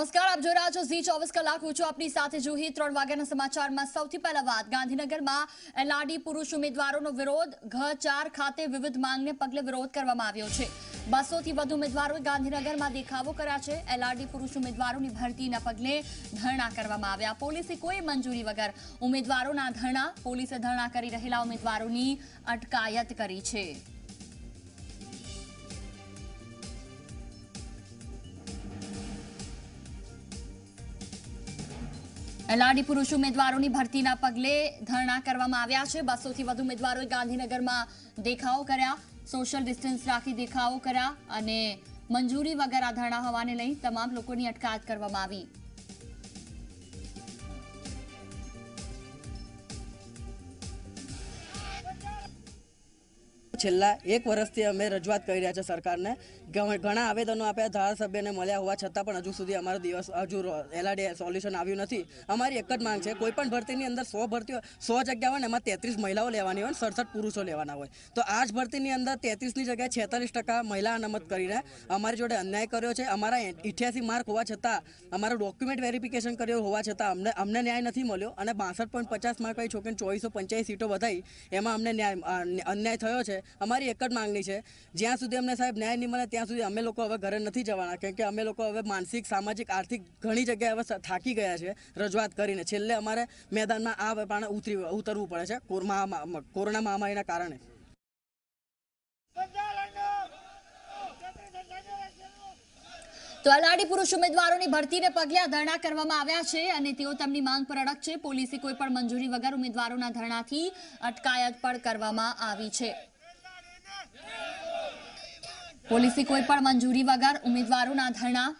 નમસ્કાર, આપ જોઈ રહ્યા છો ઝી ચોવીસ કલાક. હું છું આપની સાથે જુહી. ત્રણ વાગ્યાના સમાચારમાં સૌથી પહેલા વાત. ગાંધીનગરમાં એલઆરડી પુરુષ ઉમેદવારોનો વિરોધ. ઘ ચાર ખાતે વિવિધ માંગને પગલે વિરોધ કરવામાં આવ્યો છે. બસોથી વધુ ઉમેદવારોએ ગાંધીનગરમાં દેખાવો કર્યા છે. એલઆરડી પુરુષ ઉમેદવારોની ભરતીના પગલે ધરણા કરવામાં આવ્યા. પોલીસે કોઈ મંજૂરી વગર ઉમેદવારોના ધરણા, પોલીસે ધરણા કરી રહેલા ઉમેદવારોની અટકાયત કરી છે. એલઆરડી પુરુષ ઉમેદવારોની ભરતીના પગલે ધરણા કરવામાં આવ્યા છે. બસોથી વધુ ઉમેદવારોએ ગાંધીનગરમાં દેખાવો કર્યા સોશિયલ ડિસ્ટન્સ રાખી દેખાવો કર્યા અને મંજૂરી વગર આ ધરણા હોવાને લઈ તમામ લોકોની અટકાયત કરવામાં આવી. છેલ્લા એક વર્ષથી અમે રજૂઆત કરી રહ્યા છે સરકારને. ઘણા આવેદનો આપ્યા, ધારાસભ્યને મળ્યા હોવા છતાં પણ હજુ સુધી અમારો દિવસ, હજુ એલઆરડી સોલ્યુશન આવ્યું નથી. અમારી એક જ માંગ છે, કોઈ પણ ભરતીની અંદર સો ભરતીઓ, સો જગ્યા હોય ને એમાં તેત્રીસ મહિલાઓ લેવાની હોય સડસઠ પુરુષો લેવાના હોય. તો આ જ ભરતીની અંદર તેત્રીસની જગ્યાએ છેતાલીસ ટકા મહિલા અનામત કરીને અમારી જોડે અન્યાય કર્યો છે. અમારા ઇઠ્યાસી માર્ક હોવા છતાં, અમારું ડોક્યુમેન્ટ વેરિફિકેશન કર્યો હોવા છતાં અમને અમને ન્યાય નથી મળ્યો અને બાસઠ પોઈન્ટ પચાસ માર્ક વાળી છોકરીને ચોવીસો પંચાવીસ સીટો વધારી, એમાં અમને ન્યાય અન્યાય થયો છે. અમારી એક જ માંગણી છે. જ્યાં સુધી અમને સાહેબ ન્યાય નહીં મળે, ત્યાં સુધી અમે લોકો હવે ઘરે નથી જવાના. કેમ કે અમે લોકો હવે માનસિક, સામાજિક, આર્થિક ઘણી જગ્યાએ હવે થાકી ગયા છે રજૂઆત કરીને. છેલ્લે અમારે મેદાનમાં આ પાણે ઉતરી ઉતરવું પડે છે કોરોના મહામારીના કારણે. તો અલાડી પુરુષ ઉમેદવારોની ભરતીને પગલે ધરણા કરવામાં આવ્યા છે અને તેઓ તેમની માંગ પર અડક છે. પોલીસે કોઈ પણ મંજૂરી વગર ઉમેદવારોના ધરણાથી અટકાયત પણ કરવામાં આવી છે. પોલીસે કોઈ પણ મંજૂરી વગર ઉમેદવારોના ધરણા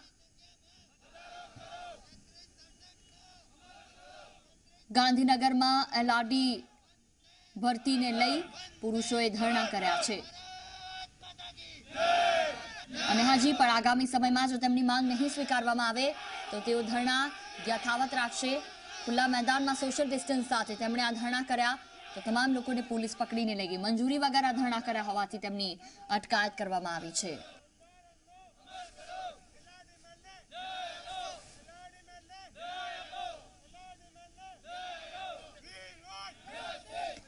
ગાંધીનગરમાં એલઆરડી ભરતીને લઈ પુરુષોએ ધરણા કર્યા છે. અને હજી પણ આગામી સમયમાં જો તેમની માંગ નહીં સ્વીકારવામાં આવે, તો તેઓ ધરણા યથાવત રાખશે. ખુલ્લા મેદાનમાં સોશિયલ ડિસ્ટન્સ સાથે તેમણે આ ધરણા કર્યા. તો તમામ લોકોને પોલીસ પકડીને લઈ ગઈ. મંજૂરી વગર આ ધરણા કર્યા હોવાથી તેમની અટકાયત કરવામાં આવી છે.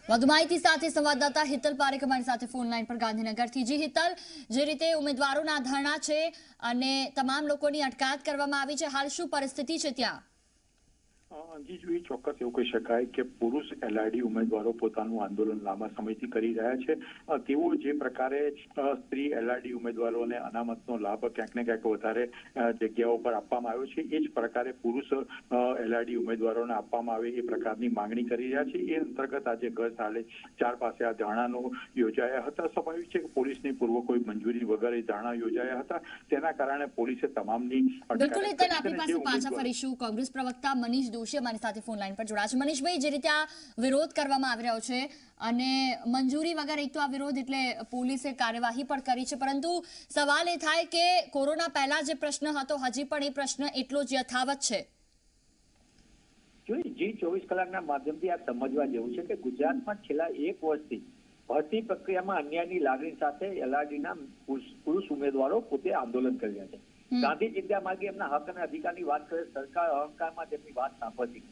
વધુ માહિતી સાથે સંવાદદાતા હિતલ પારેખ અમારી સાથે ફોન લાઈન પર ગાંધીનગરથી. જી હિતલ, જે રીતે ઉમેદવારોના ધરણા છે અને તમામ લોકોની અટકાયત કરવામાં આવી છે, હાલ શું પરિસ્થિતિ છે ત્યાં? અ, જી જોઈ ચોક્કસ એવું કહી શકાય કે પુરુષ એલઆરડી ઉમેદવારો પોતાનું આંદોલન લાંબા સમયથી કરી રહ્યા છે. તેઓ જે પ્રકારે સ્ત્રી એલઆરડી ઉમેદવારોને અનામતનો લાભ ક્યાંક ને ક્યાંક વધારે જગ્યાઓ પર આપવામાં આવ્યો છે. એ જ પ્રકારે પુરુષ એલઆરડી ઉમેદવારોને આપવામાં આવે એ પ્રકારની માંગણી કરી રહ્યા છે. એ અંતર્ગત આજે ગત સાલે ચાર પાસે આ ધરણાનો યોજાયા હતા. સ્વાભાવિક છે કે પોલીસની પૂર્વ કોઈ મંજૂરી વગર એ ધરણા યોજાયા હતા. તેના કારણે પોલીસે તમામની બિલકુલ આપણી કરી છે અને પાસે પાછા ફરીશું. કોંગ્રેસ પ્રવક્તા મનીષ દોશી અમારી સાથે ફોન લાઈન પર જોડાયા છે. મનીષભાઈ, જે રીતે આ વિરોધ કરવામાં આવી રહ્યો છે અને મંજૂરી વગર એક તો આ વિરોધ એટલે પોલીસે કાર્યવાહી પણ કરી છે. પરંતુ સવાલ એ થાય કે કોરોના પહેલા જે પ્રશ્ન હતો, હજી પણ એ પ્રશ્ન એટલો જ યથાવત છે? જી, ચોવીસ કલાકના માધ્યમથી આ સમજવા જેવું છે કે ગુજરાતમાં છેલ્લા એક વર્ષથી ભરતી પ્રક્રિયામાં અન્યાયની લાગણી સાથે એલઆરડીના પુરુષ ઉમેદવારો પોતે આંદોલન કરી રહ્યા છે. ગાંધી ચિંતા માર્ગે એમના હક અને અધિકારની વાત કરે, સરકાર અહંકારમાં તેમની વાત સાંભળતી.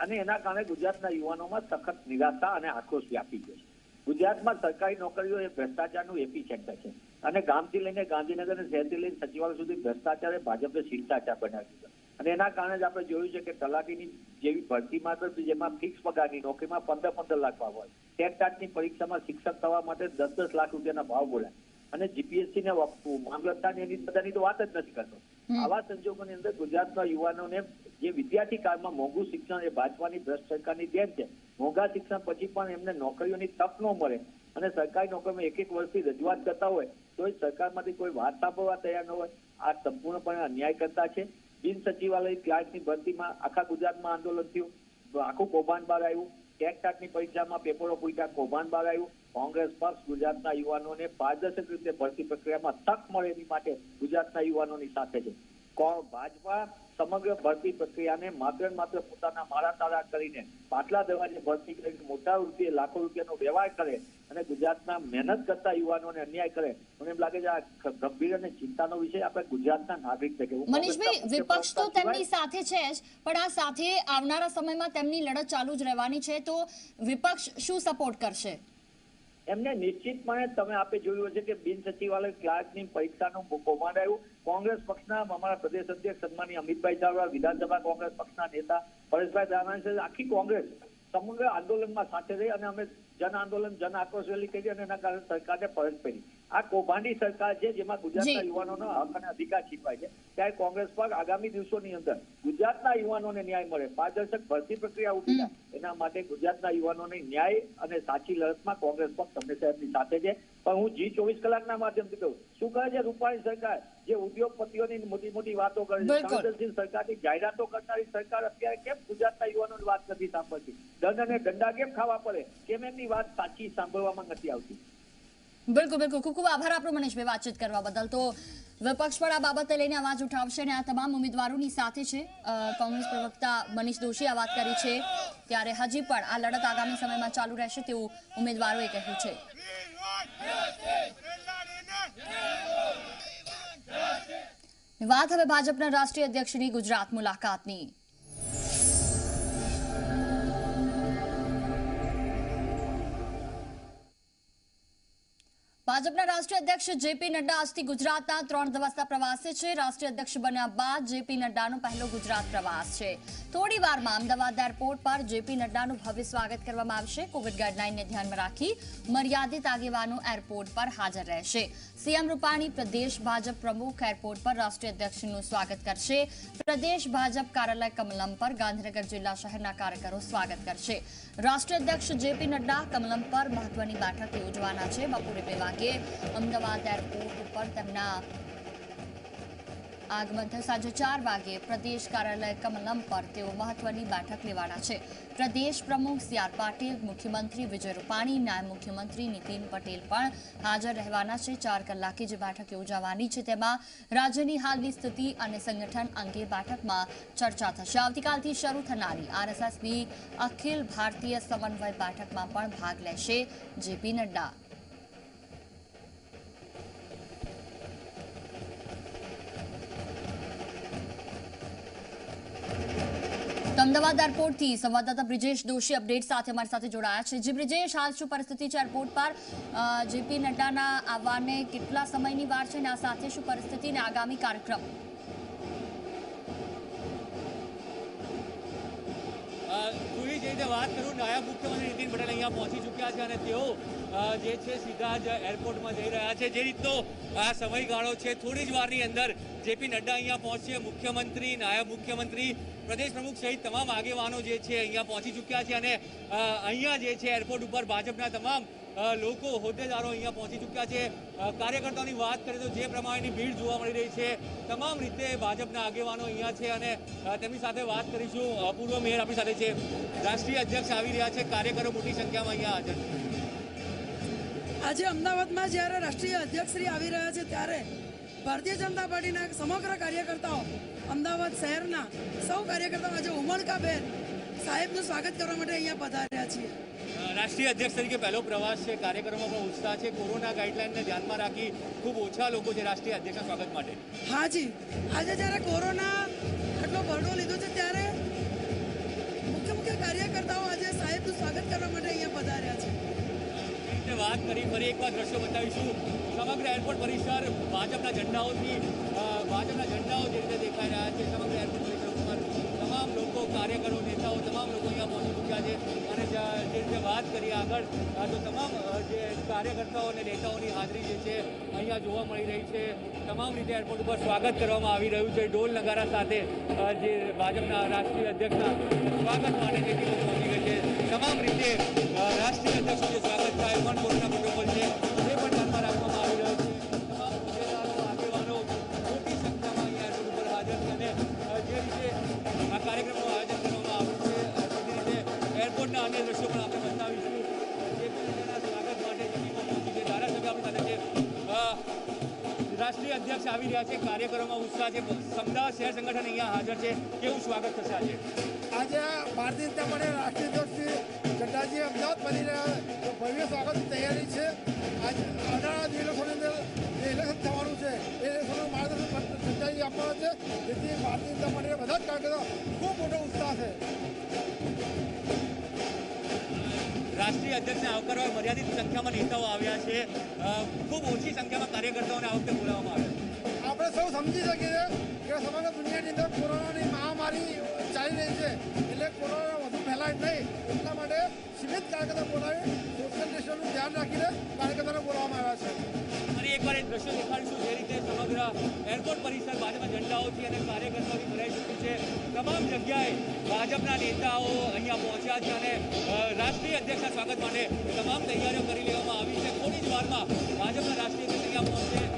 અને એના કારણે ગુજરાતના યુવાનોમાં સખત નિરાશા અને આક્રોશ વ્યાપી ગયો છે. ગુજરાતમાં સરકારી નોકરીઓ એ ભ્રષ્ટાચારનું એપી સેન્ટર છે. અને ગામથી લઈને ગાંધીનગર અને શહેરથી લઈને સચિવાલય સુધી ભ્રષ્ટાચાર એ ભાજપે શિષ્ટાચાર બનાવી દીધો. અને એના કારણે જ આપણે જોયું છે કે તલાટીની જેવી ભરતી માત્ર જેમાં ફિક્સ પગારની નોકરીમાં પંદર પંદર લાખ ભાવ હોય. ટેટ ટાટની પરીક્ષામાં શિક્ષક થવા માટે દસ દસ લાખ રૂપિયાના ભાવ બોલાય. અને જીપીએસસી ને મામલતદાર એની બધાની તો વાત જ નથી કરતો. આવા સંજોગોની અંદર ગુજરાતના યુવાનોને જે વિદ્યાર્થી કાળમાં મોંઘું શિક્ષણ એ ભાજપાની ભ્રષ્ટ સરકારની દેન છે મોંઘા શિક્ષણ પછી પણ એમને નોકરીઓની તક ન મળે. અને સરકારી નોકરીમાં એક એક વર્ષથી રજૂઆત કરતા હોય તો એ સરકારમાંથી કોઈ વાત સાંભળવા તૈયાર ન હોય. આ સંપૂર્ણપણે અન્યાય કરતા છે. બિન સચિવાલય ક્લાર્કની ભરતીમાં આખા ગુજરાતમાં આંદોલન થયું. આખું કૌભાંડ બહાર આવ્યું. ટેટ ટાટની પરીક્ષામાં પેપરો પૂછ્યા કૌભાંડ બહાર આવ્યું. કોંગ્રેસ પક્ષ ગુજરાતના યુવાનોને પારદર્શક રીતે ભરતી પ્રક્રિયામાં તક મળે એની માટે ગુજરાતના યુવાનોની સાથે છે. ભાજપા સમગ્ર ભરતી પ્રક્રિયાને માત્ર માત્ર પોતાના મારા તારા કરીને પાટલા દરવાજે ભરતી કરીને મોટા રૂપિયે લાખો રૂપિયાનો વ્યવહાર કરે અને ગુજરાતના મહેનત કરતા યુવાનોને અન્યાય કરે મને એમ લાગે છે આ ગંભીર અને ચિંતાનો વિષય આપણે ગુજરાતના નાગરિક તરીકે મનીષભાઈ વિપક્ષ તો તેમની સાથે છે જ પણ આ સાથે આવનારા સમયમાં તેમની લડત ચાલુ જ રહેવાની છે તો વિપક્ષ શું સપોર્ટ કરશે? એમને નિશ્ચિતપણે તમે આપે જોયું હશે કે બિન સચિવાલય ક્લાર્કની પરીક્ષાનું કૌભાંડ આવ્યું કોંગ્રેસ પક્ષના અમારા પ્રદેશ અધ્યક્ષ સન્માની અમિતભાઈ ચાવડા, વિધાનસભા કોંગ્રેસ પક્ષના નેતા પરેશભાઈ દાનાણી આખી કોંગ્રેસ સમગ્ર આંદોલનમાં સાથે રહી અને અમે જન આંદોલન, જન આક્રોશ રેલી કરી અને એના કારણે સરકારને ફરજ પડી. આ કૌભાંડી સરકાર છે જેમાં ગુજરાતના યુવાનોનો હક અને અધિકાર છીનવાય છે. ત્યારે કોંગ્રેસ પર આગામી દિવસોની અંદર ગુજરાતના યુવાનોને ન્યાય મળે. પારદર્શક ભરતી પ્રક્રિયા ઊભી થાય. એના માટે ગુજરાતના યુવાનોને ન્યાય અને સાચી લડતમાં કોંગ્રેસ પક્ષ તમને સાહેબની સાથે છે. પણ હું જી ચોવીસ કલાકના માધ્યમથી કહું શું કહે છે રૂપાણી સરકાર? જે ઉદ્યોગપતિઓની મોટી મોટી વાતો કરે છે. સંવેદનશીલ સરકારની જાહેરાતો કરનારી સરકાર અત્યારે કેમ ગુજરાતના યુવાનોની વાત નથી સાંભળતી? દંડ અને દંડા કેમ ખાવા પડે? કેમ એમની વાત સાચી સાંભળવામાં નથી આવતી? બિલકુલ બિલકુલ. ખૂબ ખૂબ આભાર આપણો મનીષભાઈ વાતચીત કરવા બદલ. તો વિપક્ષ પણ આ બાબતે લઈને અવાજ ઉઠાવશે અને આ તમામ ઉમેદવારોની સાથે છે કોંગ્રેસ પ્રવક્તા મનીષ દોશીએ આ વાત કરી છે. ત્યારે હજી પણ આ લડત આગામી સમયમાં ચાલુ રહેશે તેવું ઉમેદવારોએ કહ્યું છે. વાત હવે ભાજપના રાષ્ટ્રીય અધ્યક્ષની ગુજરાત મુલાકાતની. ભાજપના રાષ્ટ્રીય અધ્યક્ષ જેપી નડ્ડા આજથી ગુજરાતના ત્રણ દિવસના પ્રવાસે છે. રાષ્ટ્રીય અધ્યક્ષ બન્યા બાદ જેપી નડ્ડાનો પહેલો ગુજરાત પ્રવાસ છે. થોડી વારમાં અમદાવાદ એરપોર્ટ પર જેપી નડ્ડાનું ભવ્ય સ્વાગત કરવામાં આવશે. કોવિડ ગાઈડલાઈનને ધ્યાનમાં રાખી મર્યાદિત આગેવાનો એરપોર્ટ પર હાજર રહેશે. સીએમ રૂપાણી પ્રદેશ ભાજપ પ્રમુખ એરપોર્ટ પર રાષ્ટ્રીય અધ્યક્ષનું સ્વાગત કરશે. પ્રદેશ ભાજપ કાર્યાલય કમલમ પર ગાંધીનગર જિલ્લા શહેરના કાર્યકરો સ્વાગત કરશે. રાષ્ટ્રીય અધ્યક્ષ જેપી નડ્ડા કમલમ પર મહત્વની બેઠક યોજવાના છે. બપોરે બે વાગે અમદાવાદ એરપોર્ટ ઉપર તેમના આગમન સાંજે ચાર વાગે પ્રદેશ કાર્યાલય કમલમ પર તેઓ મહત્વની બેઠક લેવાના છે. પ્રદેશ પ્રમુખ સી આર પાટીલ, મુખ્યમંત્રી વિજય રૂપાણી, નાયબ મુખ્યમંત્રી નીતિન પટેલ પણ હાજર રહેવાના છે. ચાર કલાકે જે બેઠક યોજાવાની છે. તેમાં રાજ્યની હાલની સ્થિતિ અને સંગઠન અંગે બેઠકમાં ચર્ચા થશે. આવતીકાલથી શરૂ થનારી આરએસએસની અખિલ ભારતીય સમન્વય બેઠકમાં પણ ભાગ લેશે. જેપી નડ્ડા. અમદાવાદ એરપોર્ટથી સંવાદદાતા બ્રિજેશ દોશી અપડેટ સાથે અમારી સાથે જોડાયા છે. જી બ્રિજેશ, હાલ શું પરિસ્થિતિ છે એરપોર્ટ પર? જેપી નડ્ડાના આવવાને કેટલા સમયની વાર છે અને આ સાથે શું પરિસ્થિતિ અને આગામી કાર્યક્રમ? રીતે વાત કરું, નાયબ મુખ્યમંત્રી નીતિન પટેલ અહીંયા પહોંચી ચૂક્યા છે અને તેઓ જે છે સીધા જ એરપોર્ટમાં જઈ રહ્યા છે. જે રીતનો આ સમયગાળો છે, થોડી જ વારની અંદર જેપી નડ્ડા અહીંયા પહોંચશે. મુખ્યમંત્રી, નાયબ મુખ્યમંત્રી, પ્રદેશ પ્રમુખ સહિત તમામ આગેવાનો જે છે અહીંયા પહોંચી ચૂક્યા છે અને અહીંયા જે છે એરપોર્ટ ઉપર ભાજપના તમામ લોકો હોદ્દેદારો અહીંયા પહોંચી ચૂક્યા છે. કાર્યકર્તાઓની વાત કરીએ તો જે પ્રમાણેની ભીડ જોવા મળી રહી છે, તમામ રીતે ભાજપના આગેવાનો અહીંયા છે અને તેમની સાથે વાત કરીશું. પૂર્વ મેયર આપણી સાથે છે. રાષ્ટ્રીય અધ્યક્ષ આવી રહ્યા છે. કાર્યકરો મોટી સંખ્યામાં અહીંયા હાજર. આજે અમદાવાદમાં જ્યારે રાષ્ટ્રીય અધ્યક્ષશ્રી આવી રહ્યા છે, ત્યારે ભારતીય જનતા પાર્ટીના સમગ્ર કાર્યકર્તાઓ અમદાવાદ શહેરના સૌ કાર્યકર્તાઓ આજે ઉમળકાબેન સાહેબનું સ્વાગત કરવા માટે અહીંયા પધાર્યા છીએ. રાષ્ટ્રીય અધ્યક્ષ તરીકે પહેલો પ્રવાસ છે કાર્યક્રમો પણ ઉત્સાહ છે. કોરોના ગાઈડલાઈનને ધ્યાનમાં રાખી ખૂબ ઓછા લોકો છે રાષ્ટ્રીય અધ્યક્ષના સ્વાગત માટે. હાજી આજે જ્યારે કોરોના આટલો ભરડો લીધો છે ત્યારે મુખ્ય મુખ્ય કાર્યકર્તાઓ આજે સાહેબનું સ્વાગત કરવા માટે અહીંયા પધાર્યા છે. વાત કરી ફરી એકવાર દ્રશ્યો બતાવીશું. સમગ્ર એરપોર્ટ પરિસર ભાજપના ઝંડાઓથી ભાજપના ઝંડાઓ જે રીતે દેખાઈ રહ્યા છે સમગ્ર એરપોર્ટ પરિસર તમામ લોકો કાર્યકરો નેતાઓ તમામ લોકો અહીંયા પહોંચી ચૂક્યા છે અને જ્યાં- વાત કરીએ આગળ તો તમામ જે કાર્યકર્તાઓ અને નેતાઓની હાજરી જે છે, અહીંયા જોવા મળી રહી છે. તમામ રીતે એરપોર્ટ ઉપર સ્વાગત કરવામાં આવી રહ્યું છે. ઢોલ નગારા સાથે જે ભાજપના રાષ્ટ્રીય અધ્યક્ષના સ્વાગત માટે જે ટીમો પહોંચી ગઈ છે. તમામ રીતે રાષ્ટ્રીય અધ્યક્ષનું જે સ્વાગત થાય, પણ કોરોના રાષ્ટ્રીય અધ્યક્ષ આવી રહ્યા છે કાર્યક્રમમાં ઉત્સાહ છે અમદાવાદ શહેર સંગઠન અહીંયા હાજર છે. કેવું સ્વાગત થશે આજે? આજે ભારતીય જનતા પાર્ટી રાષ્ટ્રીય અધ્યક્ષ ગઢાજી અમદાવાદ બની રહ્યા ભવ્ય સ્વાગતની તૈયારી છે. આજે અઢાર ઇલેક્શનની અંદર જે ઇલેક્શન થવાનું છે, એ ઇલેક્શનનું માર્ગદર્શન ગઢાજી આપવાના છે. જેથી ભારતીય જનતા પાર્ટીના બધા જ કાર્યકરો ખૂબ મોટો ઉત્સાહ છે. રાષ્ટ્રીય અધ્યક્ષને આવકારવા મર્યાદિત સંખ્યામાં નેતાઓ આવ્યા છે. ખૂબ ઓછી સંખ્યામાં કાર્યકર્તાઓને આ વખતે બોલાવવામાં આવ્યા આપણે સૌ સમજી શકીએ કે સમગ્ર દુનિયાની અંદર કોરોનાની મહામારી ચાલી રહી છે. એટલે કોરોના વધુ ફેલાય નહીં. એટલા માટે સીમિત કાર્યકર્તા બોલાવી સોશિયલ ડિસ્ટન્સનું ધ્યાન રાખીને કાર્યકર્તાને બોલાવવામાં આવ્યા છે. એકવાર એ દ્રશ્યો દેખાડીશું જે રીતે સમગ્ર એરપોર્ટ પરિસર ભાજપના ઝંડાઓથી અને કાર્યકર્તાઓથી ભરાઈ ચૂક્યું છે. તમામ જગ્યાએ ભાજપના નેતાઓ અહીંયા પહોંચ્યા છે અને રાષ્ટ્રીય અધ્યક્ષના સ્વાગત માટે તમામ તૈયારીઓ કરી લેવામાં આવી છે. થોડી જ વારમાં ભાજપના રાષ્ટ્રીય અધ્યક્ષ અહીંયા પહોંચશે.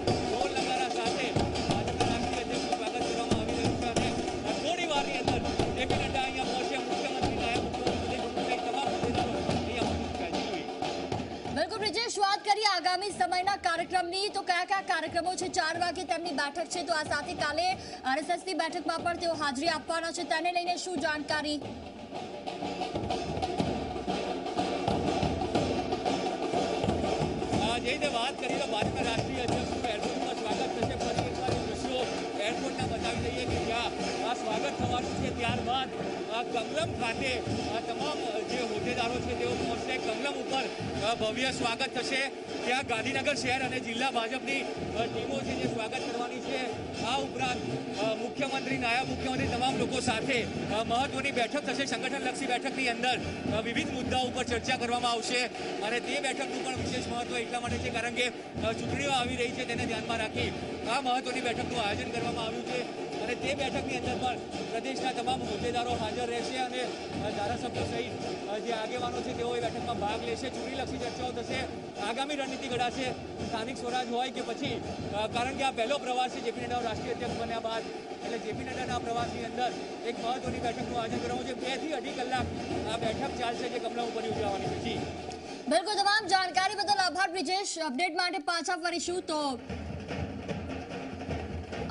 આગામી સમયના કાર્યક્રમની તો કયા કયા કાર્યક્રમો છે? ચાર વાગે તેમની બેઠક છે, તો આ સાથે કાલે આરએસએસની બેઠકમાં પણ તેઓ હાજરી આપવાના છે. તેને લઈને શું જાણકારી? જે રીતે વાત કરી, તો ભાજપના રાષ્ટ્રીય અધ્યક્ષનું એરપોર્ટમાં સ્વાગત થશે. ફરી એકવાર દ્રશ્યો એરપોર્ટના બતાવી દઈએ કે જ્યાં સ્વાગત થવાનું છે. ત્યારબાદ આ કમલમ ખાતે તમામ જે હોદ્દેદારો છે તેઓ પહોંચશે કમલમ ઉપર ભવ્ય સ્વાગત થશે. ત્યાં ગાંધીનગર શહેર અને જિલ્લા ભાજપની ટીમો છે જે સ્વાગત કરવાની છે. આ ઉપરાંત મુખ્યમંત્રી, નાયબ મુખ્યમંત્રી તમામ લોકો સાથે મહત્વની બેઠક થશે. સંગઠનલક્ષી બેઠકની અંદર વિવિધ મુદ્દાઓ ઉપર ચર્ચા કરવામાં આવશે. અને તે બેઠકનું પણ વિશેષ મહત્વ એટલા માટે છે કારણ કે ચૂંટણીઓ આવી રહી છે તેને ધ્યાનમાં રાખી આ મહત્વની બેઠકનું આયોજન કરવામાં આવ્યું છે. અને તે બેઠકની અંદર પણ પ્રદેશના તમામ હોદ્દેદારો હાજર રહેશે અને ધારાસભ્યો સહિત જે આગેવાનો છે તેઓ એ બેઠકમાં ભાગ લેશે. ચૂંટણીલક્ષી ચર્ચાઓ થશે. આગામી રણનીતિ ઘડાશે. સ્થાનિક સ્વરાજ હોય કે પછી કારણ કે આ પહેલો પ્રવાસ છે જેપી નડ્ડા રાષ્ટ્રીય અધ્યક્ષ બન્યા બાદ, એટલે જેપી નડ્ડાના પ્રવાસની અંદર એક મહત્વની બેઠકનું આયોજન કરવું છે. બેથી અઢી કલાક આ બેઠક ચાલશે જે કમલા ઉપર યોજાવાની છે. જી. બિલકુલ, તમામ જાણકારી બદલ આભાર, બ્રિજેશ. અપડેટ માટે પાછા ફરીશું તો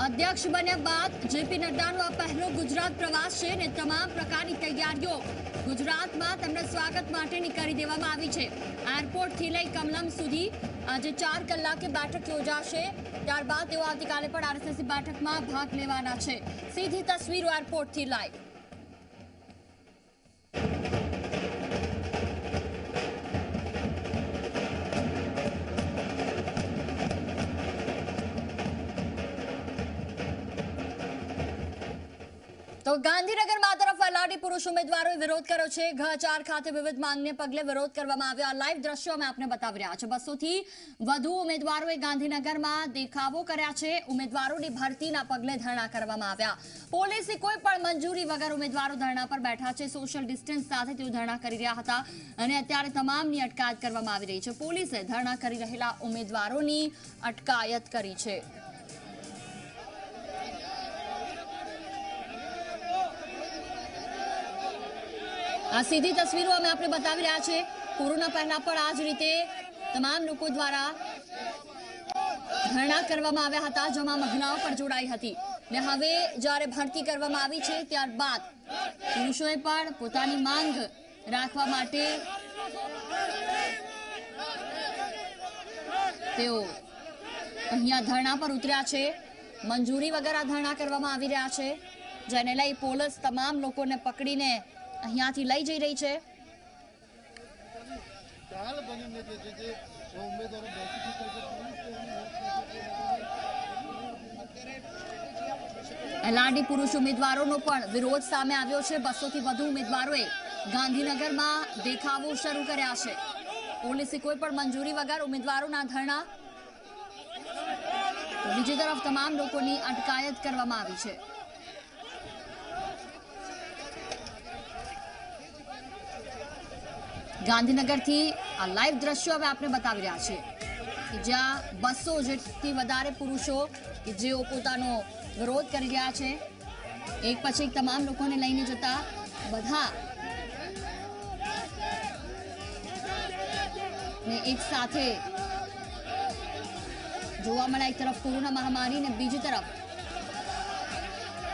અધ્યક્ષ બન્યા બાદ જેપી નડ્ડાનો આ પહેલો ગુજરાત પ્રવાસ છે ને તમામ પ્રકારની તૈયારીઓ ગુજરાતમાં તેમના સ્વાગત માટેની કરી દેવામાં આવી છે. એરપોર્ટથી લઈ કમલમ સુધી આજે ચાર કલાકે બેઠક યોજાશે. ત્યારબાદ તેઓ આવતીકાલે પણ આરએસએસની બેઠકમાં ભાગ લેવાના છે. સીધી તસવીરો એરપોર્ટથી લાઈવ તો ગાંધીનગરમાં તરફ અલાડી પુરુષ ઉમેદવારોએ વિરોધ કર્યો છે. ઘ ચાર ખાતે વિવિધ માંગને પગલે વિરોધ કરવામાં આવ્યો. આ લાઈવ દ્રશ્યો અમે આપને બતાવી રહ્યા છે બસોથી વધુ ઉમેદવારોએ ગાંધીનગરમાં દેખાવો કર્યા છે. ઉમેદવારોની ભરતીના પગલે ધરણા કરવામાં આવ્યા. પોલીસે કોઈ પણ મંજૂરી વગર ઉમેદવારો ધરણા પર બેઠા છે. સોશિયલ ડિસ્ટન્સ સાથે તેઓ ધરણા કરી રહ્યા હતા અને અત્યારે તમામની અટકાયત કરવામાં આવી રહી છે. પોલીસે ધરણા કરી રહેલા ઉમેદવારોની અટકાયત કરી છે. આ સીધી તસવીરો અમે આપણે બતાવી રહ્યા છે કોરોના પહેલા પણ આ જ રીતે તમામ લોકો દ્વારા ધરણા કરવામાં આવ્યા હતા, જેમાં મહિલાઓ પણ જોડાઈ હતી. ને હવે જ્યારે ભરતી કરવામાં આવી છે, ત્યારબાદ પુરુષોએ પણ પોતાની માંગ રાખવા માટે તેઓ અહીંયા ધરણા પર ઉતર્યા છે. મંજૂરી વગર આ ધરણા કરવામાં આવી રહ્યા છે. જેને લઈ પોલીસ તમામ લોકોને પકડીને અહીંયાથી લઈ જઈ રહી છે. એલઆરડી પુરુષ ઉમેદવારોનો પણ વિરોધ સામે આવ્યો છે. બસોથી વધુ ઉમેદવારોએ ગાંધીનગરમાં દેખાવો શરૂ કર્યા છે. પોલીસે કોઈ પણ મંજૂરી વગર ઉમેદવારોના ધરણા બીજી તરફ તમામ લોકોની અટકાયત કરવામાં આવી છે. ગાંધીનગરથી આ લાઈવ દ્રશ્યો હવે આપણે બતાવી રહ્યા છે કે જ્યાં બસો જેટથી વધારે પુરુષો કે જેઓ પોતાનો વિરોધ કરી રહ્યા છે, એક પછી તમામ લોકોને લઈને જતા બધા ને એક સાથે જોવા મળ્યા. એક તરફ કોરોના મહામારી ને બીજી તરફ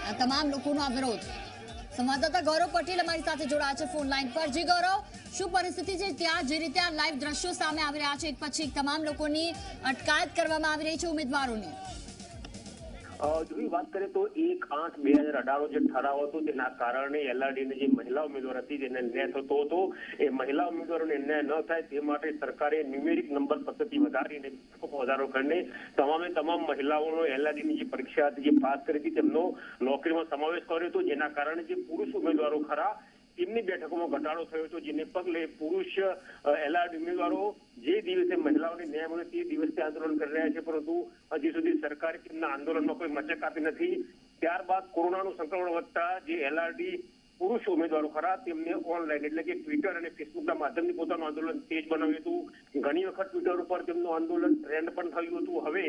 આ તમામ લોકોનો આ વિરોધ. સંવાદદાતા ગૌરવ પટેલ અમારી સાથે જોડાયા છે ફોન લાઈન પર. જી ગૌરવ. શું પરિસ્થિતિ છે? ત્યાં જે રીતે આ લાઈવ દ્રશ્યો સામે આવી રહ્યા છે એક પછી તમામ લોકોની અટકાયત કરવામાં આવી રહી છે ઉમેદવારોની. અ, વાત કરીએ તો એક આઠ બે હજાર અઢારો જે ઠરાવ હતો તેના કારણે એલઆરડીની જે મહિલા ઉમેદવાર હતી તેને ન્યાય થતો હતો એ મહિલા ઉમેદવારોને ન્યાય ન થાય તે માટે સરકારે ન્યુમેરિક નંબર પદ્ધતિ વધારીને વધારો કરીને તમામે તમામ મહિલાઓનો એલઆરડીની જે પરીક્ષા હતી જે પાસ કરી હતી તેમનો નોકરીમાં સમાવેશ કર્યો હતો જેના કારણે જે પુરુષ ઉમેદવારો ખરા તેમની બેઠકોમાં ઘટાડો થયો હતો જેને પગલે પુરુષ એલાર્ડ ઉમેદવારો જે દિવસે મહિલાઓને ન્યાય મળે તે દિવસે આંદોલન કરી રહ્યા છે, પરંતુ હજી સુધી સરકારે તેમના આંદોલનમાં કોઈ મચક આપી નથી. ત્યારબાદ કોરોનાનું સંક્રમણ વધતા જે એલઆરડી પુરુષ ઉમેદવારો ખરા, તેમને ઓનલાઈન એટલે કે ટ્વિટર અને ફેસબુકના માધ્યમથી પોતાનું આંદોલન તેજ બનાવ્યું હતું. ઘણી વખત ટ્વિટર ઉપર તેમનું આંદોલન ટ્રેન્ડ પણ થયું હતું. હવે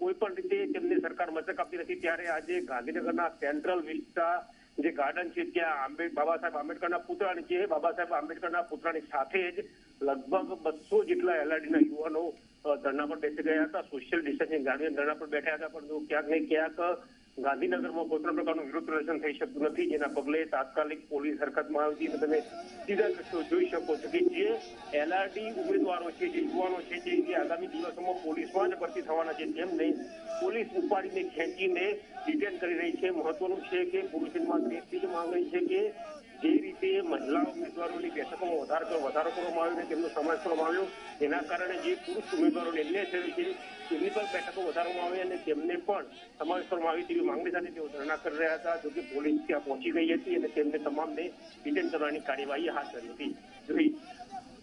કોઈ પણ રીતે તેમને સરકાર મચક આપતી નથી. ત્યારે આજે ગાંધીનગરના સેન્ટ્રલ વિસ્ટા જે ગાર્ડન છે ત્યાં આંબે, બાબા સાહેબ આંબેડકરના પુતળાની છે. બાબા સાહેબ આંબેડકરના પુતળાની સાથે જ લગભગ બસો જેટલા એલઆરડીના યુવાનો ધરણા પર બેસી ગયા હતા. સોશિયલ ડિસ્ટન્સિંગ જાળવીને ધરણા પર બેઠા હતા. પરંતુ ક્યાંક ને ક્યાંક ગાંધીનગરમાં કોઈ પણ પ્રકારનું વિરોધ પ્રદર્શન થઈ શકતું નથી. જેના પગલે તાત્કાલિક પોલીસ હરકતમાં આવી હતી. તમે સીધા દ્રશ્યો જોઈ શકો છો કે જે એલઆરડી ઉમેદવારો છે, જે યુવાનો છે, જે આગામી દિવસોમાં પોલીસમાં જ ભરતી થવાના છે તેમને પોલીસ ઉપાડીને ખેંચીને ડિટેન કરી રહી છે. મહત્વનું છે કે પોલીસમાં જ માંગણી છે કે જે રીતે મહિલા ઉમેદવારોની બેઠકોમાં વધારો વધારો કરવામાં આવ્યો અને તેમનો સમાવેશ કરવામાં આવ્યો. એના કારણે જે પુરુષ ઉમેદવારો નિર્ણય થયો છે તેમની પણ બેઠકો વધારવામાં આવે અને તેમને પણ સમાવેશ કરવામાં આવી તેવી માંગણી સાથે તેઓ ધરણા કરી રહ્યા હતા. જોકે પોલીસ ત્યાં પહોંચી ગઈ હતી અને તેમને તમામને ડિટેન કરવાની કાર્યવાહી હાથ ધરી હતી. જોઈ.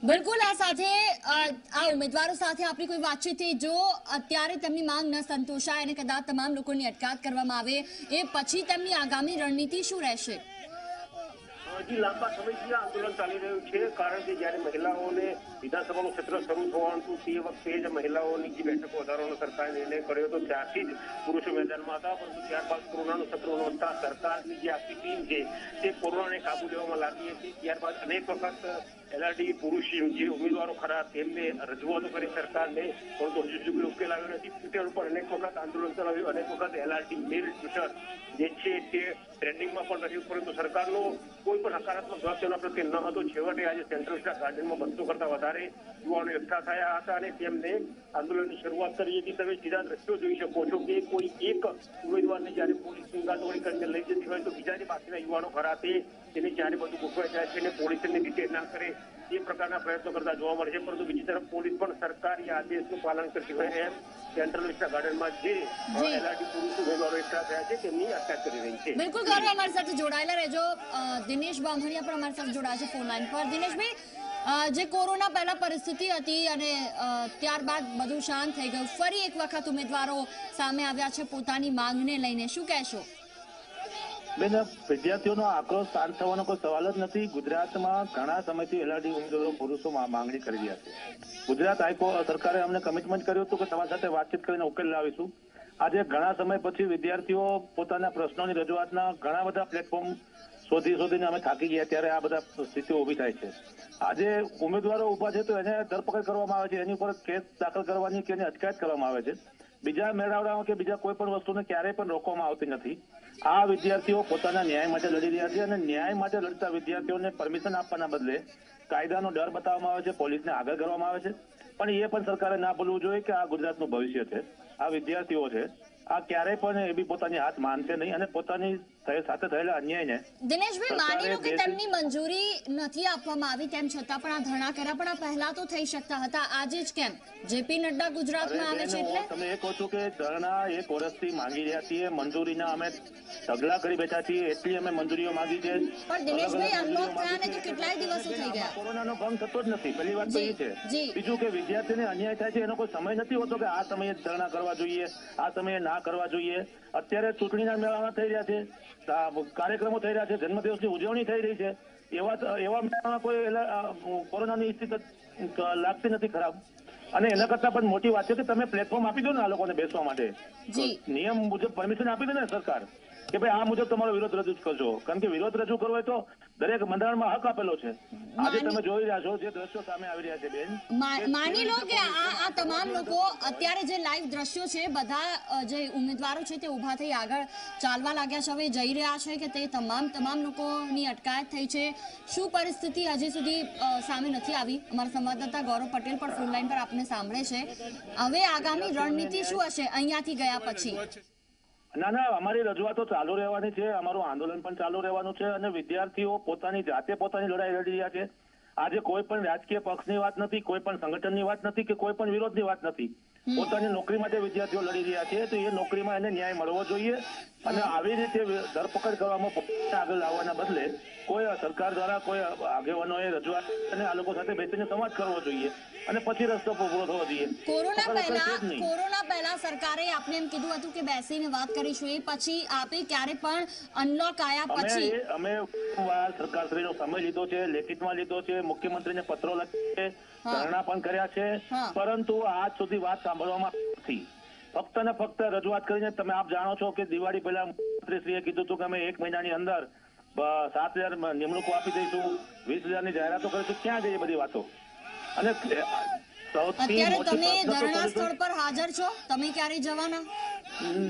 બિલકુલ, આ સાથે આ ઉમેદવારો સાથે આપણી કોઈ વાતચીત થઈ. જો અત્યારે તેમની માંગ ન સંતોષાય અને કદાચ તમામ લોકોની અટકાત કરવામાં આવે, એ પછી તેમની આગામી રણનીતિ શું રહેશે? હજી લાંબા સમયથી આ આંદોલન ચાલી રહ્યું છે, કારણ કે જ્યારે મહિલાઓને વિધાનસભાનું ક્ષેત્ર શરૂ થવાનું હતું, તે વખતે જ મહિલાઓની જે બેઠકો વધારવાનો સરકારે નિર્ણય કર્યો હતો, ત્યારથી જ પુરુષો મેદાનમાં હતા, પરંતુ ત્યારબાદ કોરોનાનું સત્ર નોંધતા સરકારની જે આખી ટીમ છે, તે કોરોનાને કાબુ લેવામાં લાગી હતી. ત્યારબાદ અનેક વખત એલઆરડી પુરુષ જે ઉમેદવારો ખરા, તેમને રજૂઆતો કરી સરકારને, પરંતુ હજુ સુધી ઉકેલ આવ્યો નથી. ટ્વિટર ઉપર અનેક વખત આંદોલન ચલાવ્યું, અનેક વખત એલઆરડી મેલ ટ્વિટર જે છે તે ટ્રેન્ડિંગમાં પણ રહ્યું પરંતુ સરકારનો કોઈ પણ હકારાત્મક જવાબ તેના પ્રત્યે ન હતો. છેવટે આજે સેન્ટ્રલ સ્ટાર ગાર્ડનમાં બસો કરતા વધારે યુવાનો એકઠા થયા હતા અને તેમને આંદોલનની શરૂઆત કરી હતી. તમે સીધા દ્રશ્યો જોઈ શકો છો કે કોઈ એક ઉમેદવારને જ્યારે પોલીસ સિંગાતોડી કરીને લઈ જતી હોય તો બીજાની બાકીના યુવાનો ખરાતે તેને જ્યારે બધું ગોઠવાઈ જાય છે અને પોલીસને ડિટેલ ના કરે. એ પ્રકારના પ્રયત્નો કરતા જોવા મળે છે પરંતુ બીજી તરફ પોલીસ પણ સરકારી આદેશનું પાલન કરતી હોય એમ સેન્ટ્રલ વિસ્ટા ગાર્ડનમાં જે એલઆરટી પુરુષ એકઠા થયા છે તેમની અટકાયત કરી રહી છે. બિલકુલ ગૌરવ અમારી સાથે જોડાયેલા રહેજો. દિનેશ બાંભણિયા પણ અમારી સાથે જોડાયા છે ફોન લાઈન પર. દિનેશભાઈ જે કોરોના પહેલા પરિસ્થિતિ હતી અને ત્યારબાદ બધું શાંત થઈ ગયું ફરી એક વખત ઉમેદવારો સામે આવ્યા છે પોતાની માંગને લઈને. શું કહેશો? બેન વિદ્યાર્થીઓનો આક્રોશ શાંત થવાનો કોઈ સવાલ જ નથી. ગુજરાતમાં ઘણા સમયથી એલઆરડી ઉમેદવારો પુરુષો માંગણી કરી રહ્યા છે. ગુજરાત હાઈકો સરકારે અમને કમિટમેન્ટ કર્યું હતું કે તમારી સાથે વાતચીત કરીને ઉકેલ લાવીશું. આજે ઘણા સમય પછી વિદ્યાર્થીઓ પોતાના પ્રશ્નોની રજૂઆતના ઘણા બધા પ્લેટફોર્મ શોધી શોધીને અમે થાકી ગયા ત્યારે આ બધા સ્થિતિઓ ઊભી થાય છે. આજે ઉમેદવારો ઊભા છે તો એને ધરપકડ કરવામાં આવે છે, એની ઉપર કેસ દાખલ કરવાની કે એની અટકાયત કરવામાં આવે છે. બીજા મેળાવડામાં કે બીજા કોઈ પણ વસ્તુને ક્યારેય પણ રોકવામાં આવતી નથી. આ વિદ્યાર્થીઓ પોતાના ન્યાય માટે લડી રહ્યા છે અને ન્યાય માટે લડતા વિદ્યાર્થીઓને પરમિશન આપવાના બદલે કાયદાનો ડર બતાવવામાં આવે છે, પોલીસને આગળ કરવામાં આવે છે. પણ એ પણ સરકારે ના ભૂલવું જોઈએ કે આ ગુજરાતનું ભવિષ્ય છે. આ વિદ્યાર્થીઓ છે આ ક્યારેય પણ એ બી પોતાની હાથ માનશે નહીં અને પોતાની સાથે થયેલા અન્યાયને દિનેશભાઈ માની લો કે તેમની મંજૂરી નથી આપવામાં આવી તેમ છતાં પણ આ ધરણા કર્યા પણ આ પહેલા તો થઈ શકતા હતા આજે જ કેમ? જેપી નડ્ડા ગુજરાતમાં આવે છે એટલે? તમે એ કહો છો કે ધરણા એક વર્ષથી માંગી રહ્યા છીએ મંજૂરીના અમે ઢગલા કરી બેઠા છીએ એટલી અમે મંજૂરીઓ માંગી છે. પણ દિનેશભાઈ અનલોક મંજૂરીઓ થયા ને તો કેટલાય દિવસો થઈ ગયા. કોરોનાનો ભંગ થતો જ નથી પહેલી વાત તો એ છે. બીજું કે વિદ્યાર્થીને અન્યાય થાય છે એનો કોઈ સમય નથી હોતો કે આ સમયે ધરણા કરવા જોઈએ આ સમયે ના કરવા જોઈએ. અત્યારે ચૂંટણીના મેળામાં થઈ રહ્યા છે કાર્યક્રમો થઈ રહ્યા છે જન્મદિવસની ઉજવણી થઈ રહી છે. એવા એવા મેળામાં કોઈ કોરોનાની સ્થિતિ લાગતી નથી ખરાબ. અને એના કરતા પણ મોટી વાત છે કે તમે પ્લેટફોર્મ આપી દો ને આ લોકોને બેસવા માટે. નિયમ મુજબ પરમિશન આપી દે ને સરકાર. કે ભાઈ આ મુજબ તમારો વિરોધ રજૂ કરજો. કારણ કે વિરોધ રજૂ કરવો તો દરેક બંધારણમાં હક આપેલો છે. આજે તમે જોઈ રહ્યા છો જે દ્રશ્યો સામે આવી રહ્યા છે બેન. માની લો કે આ આ તમામ લોકો અત્યારે જે લાઈવ દ્રશ્યો છે બધા જે ઉમેદવારો છે તે ઊભા થઈ આગળ ચાલવા લાગ્યા છે. હવે જઈ રહ્યા છે કે તે તમામ તમામ લોકોની અટકાયત થઈ છે. શું પરિસ્થિતિ હજી સુધી સામે નથી આવી? અમારા સંવાદદાતા ગૌરવ પટેલ પણ ફોન લાઈન પર આપને સાંભળે છે. હવે આગામી રણનીતિ શું હશે? અહીંયાથી ગયા પછી. ના ના અમારી રજૂઆતો ચાલુ રહેવાની છે અમારું આંદોલન પણ ચાલુ રહેવાનું છે અને વિદ્યાર્થીઓ પોતાની જાતે પોતાની લડાઈ લડી રહ્યા છે. આજે કોઈ પણ રાજકીય પક્ષની વાત નથી કોઈ પણ સંગઠનની વાત નથી કે કોઈ પણ વિરોધની વાત નથી. પોતાની નોકરી માટે વિદ્યાર્થીઓ લડી રહ્યા છે તો એ નોકરીમાં એને ન્યાય મળવો જોઈએ અને આવી રીતે ધરપકડ કરવામાં આગળ લાવવાના બદલે કોઈ સરકાર દ્વારા કોઈ આગેવાનોએ રજૂઆત અને આ લોકો સાથે બેસીને સંવાદ કરવો જોઈએ. અને પછી રસ્તો પૂરો થવો જોઈએ. કોરોના પહેલા. કોરોના પહેલા સરકારે આપને એમ કીધું હતું કે બેસીને વાત કરીશું. એ પછી આપે ક્યારે પણ અનલોક આયા પછી અમે વાર સરકારશ્રીનો સમય લીધો છે લેખિતમાં લીધો છે મુખ્યમંત્રીને પત્રો લખ્યા છે ધરણા પણ કર્યા છે. પરંતુ આજ સુધી વાત સાંભળવામાં નથી. ફક્ત ને ફક્ત રજૂઆત કરીને તમે આપ જાણો છો કે દિવાળી પહેલા મુખ્યમંત્રીશ્રીએ કીધું હતું કે અમે એક મહિનાની અંદર સાત હજાર નિમણૂકો આપી દઈશું વીસ હજારની જાહેરાતો કરીશું. ક્યાં જઈએ બધી વાતો? અને સૌથી અત્યારે તમે ધરણા સ્થળ પર હાજર છો? તમે ક્યારે જવાના?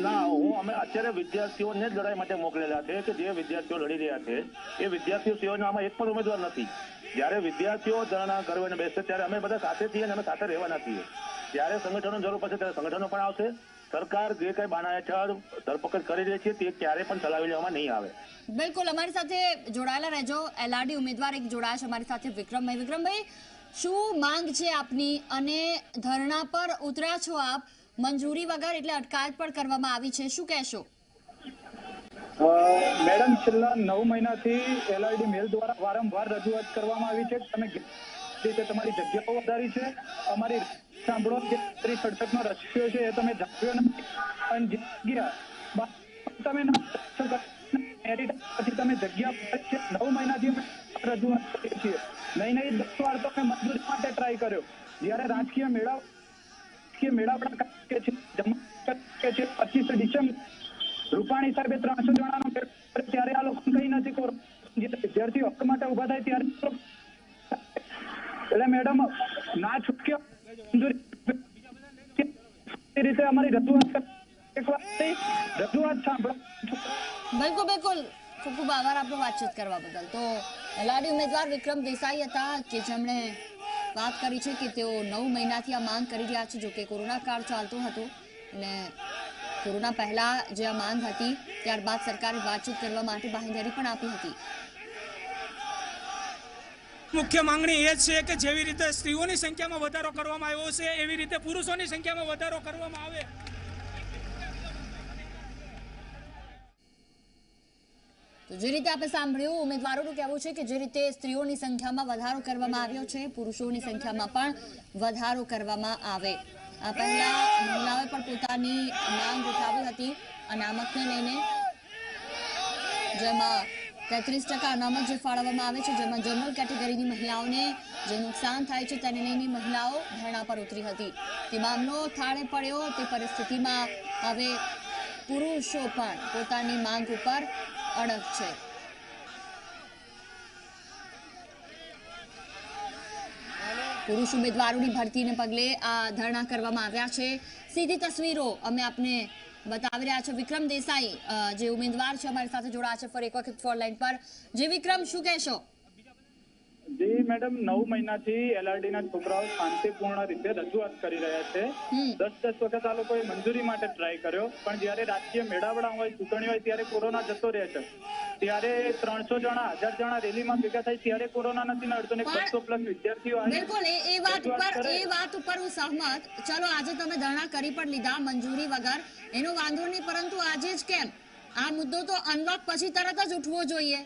ના હું અમે અત્યારે વિદ્યાર્થીઓને જ લડાઈ માટે મોકલેલા છે કે જે વિદ્યાર્થીઓ લડી રહ્યા છે એ વિદ્યાર્થીઓ સિવાયનો આમાં એક પણ ઉમેદવાર નથી. જ્યારે વિદ્યાર્થીઓ ધરણા કરવાને બેસે ત્યારે અમે બધા સાથે છીએ અને અમે સાથે રહેવાના છીએ. જ્યારે સંગઠનો જરૂર પડશે ત્યારે સંગઠનો પણ આવશે. સરકાર જે કઈ બાના હેઠળ ધરપકડ કરી રહી છે તે ક્યારે પણ ચલાવી લેવામાં નહીં આવે. બિલકુલ અમારી સાથે જોડાયેલા રહેજો. એલઆરડી ઉમેદવાર એક જોડાયા છે અમારી સાથે વિક્રમભાઈ. વિક્રમભાઈ શું માંગ છે આપની અને ધરણા પર ઉતર્યા છો આપ? મંજૂરી વગર એટલે અટકાયત પણ કરવામાં આવી છે. શું કહેશો? મેડમ, છેલ્લા નવ મહિનાથી એલઆરડી મેલ દ્વારા વારંવાર રજૂઆત કરવામાં આવી છે. તમે રીતે તમારી જગ્યાઓ વધારી છે, અમારી સાંભળો કે ત્રીસ સડસઠ નો રસ્યો છે એ તમે જાળવ્યો નથી. અને જગ્યા તમે મેરિટ પછી તમે જગ્યા નવ મહિનાથી રજૂઆત કરીએ છીએ નહીં નહીં, દસ વાર તો અમે મજદૂરી માટે ટ્રાય કર્યો. જ્યારે રાજકીય મેળાવ રાજકીય મેળાવડા કે છે. જમા કે છે. પચીસ ડિસેમ્બર. રૂપાણી સાહેબે ત્રણસો જણાનો ત્યારે આ લોકો કઈ નથી કરો. વિદ્યાર્થીઓ હક માટે ઊભા થાય ત્યારે એટલે મેડમ, ના છૂટક્યો મંજૂરી રીતે અમારી રજૂઆત રજૂઆત સાંભળો. બિલકુલ બિલકુલ. ખૂબ ખૂબ આભાર આપણો વાતચીત કરવા બદલ. તો એલઆરડી ઉમેદવાર વિક્રમ દેસાઈ હતા કે જેમણે વાત કરી છે કે તેઓ નવ મહિનાથી આ માંગ કરી રહ્યા છે, જો કે કોરોના કાળ ચાલતો હતો અને કોરોના પહેલાં જે આ માંગ હતી, ત્યારબાદ સરકારે વાતચીત કરવા માટે બાંહેધરી પણ આપી હતી. મુખ્ય માંગણી એ છે કે જેવી રીતે સ્ત્રીઓની સંખ્યામાં વધારો કરવામાં આવ્યો છે, એવી રીતે પુરુષોની સંખ્યામાં વધારો કરવામાં આવે. જે રીતે આપણે સાંભળ્યું ઉમેદવારોનું કહેવું છે કે જે રીતે સ્ત્રીઓની સંખ્યામાં વધારો કરવામાં આવ્યો છે, પુરુષોની સંખ્યામાં પણ વધારો કરવામાં આવે. આ પહેલા મહિલાઓએ પણ પોતાની માંગ ઉઠાવી હતી અનામતને લઈને. જેમાં તેત્રીસ ટકા અનામત જે ફાળવવામાં આવે છે, જેમાં જનરલ કેટેગરીની મહિલાઓને જે નુકસાન થાય છે, તેને લઈને મહિલાઓ ધરણા પર ઉતરી હતી. તે મામલો થાળે પડ્યો, તે પરિસ્થિતિમાં હવે પુરુષો પણ પોતાની માંગ ઉપર અડગ છે. પુરુષ ઉમેદવારોની ભરતીને પગલે આ ધરણા કરવામાં આવ્યા છે. સીધી તસવીરો અમે આપને બતાવી રહ્યા છે. વિક્રમ દેસાઈ જે ઉમેદવાર છે, અમારી સાથે જોડાયા છે ફરી એક વખત ફોન લાઈન પર. જે વિક્રમ, શું કહેશો? જી મેડમ નવ મહિનાથી એલઆરડી ના છોકરાઓ શાંતિપૂર્ણ રીતે રજૂઆત કરી રહ્યા છે. દસ દસ વખત આ લોકોએ મંજૂરી માટે ટ્રાય કર્યો. પણ જ્યારે રાજકીય મેળાવડા હોય ચૂંટણી હોય ત્યારે કોરોના જતો રહે છે. ત્યારે ત્રણસો જણા હજાર જણા રેલીમાં ભેગા થાય ત્યારે કોરોના નથી નડતો ને બસો પ્લસ વિદ્યાર્થીઓ બિલકુલ એ વાત ઉપર એ વાત ઉપર હું સહમત. ચલો આજે તમે ધરણા કરી પણ લીધા મંજૂરી વગર. એનો વાંધો નહીં પરંતુ આજે જ કેમ? આ મુદ્દો તો અનલોક પછી તરત જ ઉઠવો જોઈએ.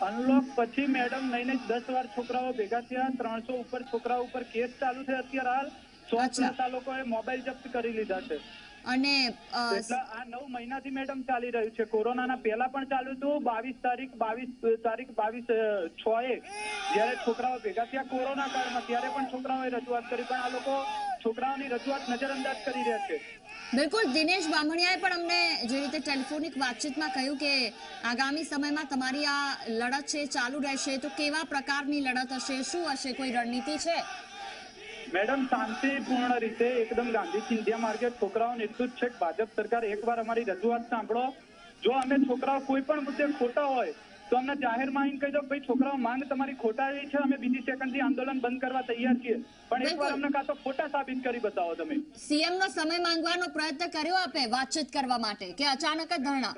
અનલોક પછી મેડમ નહીં દસ વાર છોકરાઓ ભેગા થયા ત્રણસો ઉપર છોકરા ઉપર કેસ ચાલુ છે અત્યારે હાલ. સો. આ લોકોએ મોબાઈલ જપ્ત કરી લીધા છે. અને આ નવ મહિનાથી મેડમ ચાલી રહ્યું છે. કોરોનાના પહેલા પણ ચાલુ હતું. બાવીસ તારીખ બાવીસ તારીખ બાવીસ છ એ જયારે છોકરાઓ ભેગા થયા કોરોના કાળમાં ત્યારે પણ છોકરાઓએ રજૂઆત કરી. પણ આ લોકો છોકરાઓની રજૂઆત નજરઅંદાજ કરી રહ્યા છે. બિલકુલ, દિનેશ બામણિયાએ પણ અમને જે રીતે ટેલિફોનિક વાતચીતમાં કહ્યું કે આગામી સમયમાં તમારી આ લડત છે, ચાલુ રહેશે, તો કેવા પ્રકારની લડત હશે, શું હશે, કોઈ રણનીતિ છે? મેડમ, શાંતિપૂર્ણ રીતે એકદમ ગાંધી ચિંધ્યા માર્ગે છોકરાઓને એટલું જ છે. કે ભાજપ સરકાર, એકવાર અમારી રજૂઆત સાંભળો. જો અમે છોકરાઓ કોઈ પણ મુદ્દે ખોટા હોય તો અમને જાહેરમાં આવીને કહી દો ભાઈ છોકરાઓ માંગ તમારી ખોટાઈ છે અમે બીજી સેકન્ડથી આંદોલન બંધ કરવા તૈયાર છીએ. પણ એકવાર અમને કાં તો ખોટા સાબિત કરી બતાવો તમે. સીએમ નો સમય માંગવાનો પ્રયત્ન કર્યો આપે વાતચીત કરવા માટે કે અચાનક જ ધરણા?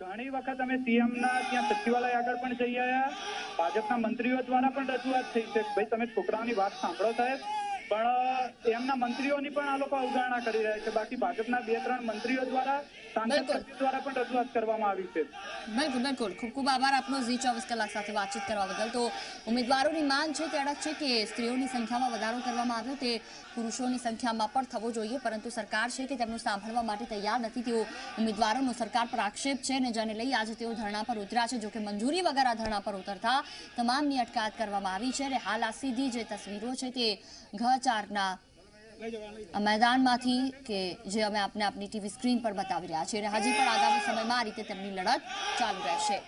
ઘણી વખત અમે સીએમ ના ત્યાં સચિવાલય આગળ પણ જઈ આવ્યા. ભાજપના મંત્રીઓ દ્વારા પણ રજૂઆત થઈ છે ભાઈ તમે છોકરાઓની વાત સાંભળો સાહેબ. પણ એમના મંત્રીઓની પણ આ લોકો અવગણના કરી રહ્યા છે. બાકી ભાજપના બે ત્રણ મંત્રીઓ દ્વારા સાંસદ દ્વારા પણ રજૂઆત કરવામાં આવી છે. બિલકુલ બિલકુલ. ખૂબ ખૂબ આભાર આપનો ઝી ચોવીસ કલાક સાથે વાતચીત કરવા બદલ. તો ઉમેદવારોની માંગ છે કે અડગ છે કે સ્ત્રીઓની સંખ્યામાં વધારો કરવામાં આવ્યો તે પુરુષોની સંખ્યામાં પણ થવો જોઈએ પરંતુ સરકાર છે કે તેમનું સાંભળવા માટે તૈયાર નથી. તેઓ ઉમેદવારોનો સરકાર પર આક્ષેપ છે અને જેને લઈ આજે તેઓ ધરણા પર ઉતર્યા છે. જોકે મંજૂરી વગર આ ધરણા પર ઉતરતા તમામની અટકાયત કરવામાં આવી છે અને હાલ આ સીધી જે તસવીરો છે તે ઘ ચારના આ મેદાનમાંથી કે જે અમે આપને આપની ટીવી સ્ક્રીન પર બતાવી રહ્યા છીએ અને હજી પણ આગામી સમયમાં આ રીતે તેમની લડત ચાલુ રહેશે.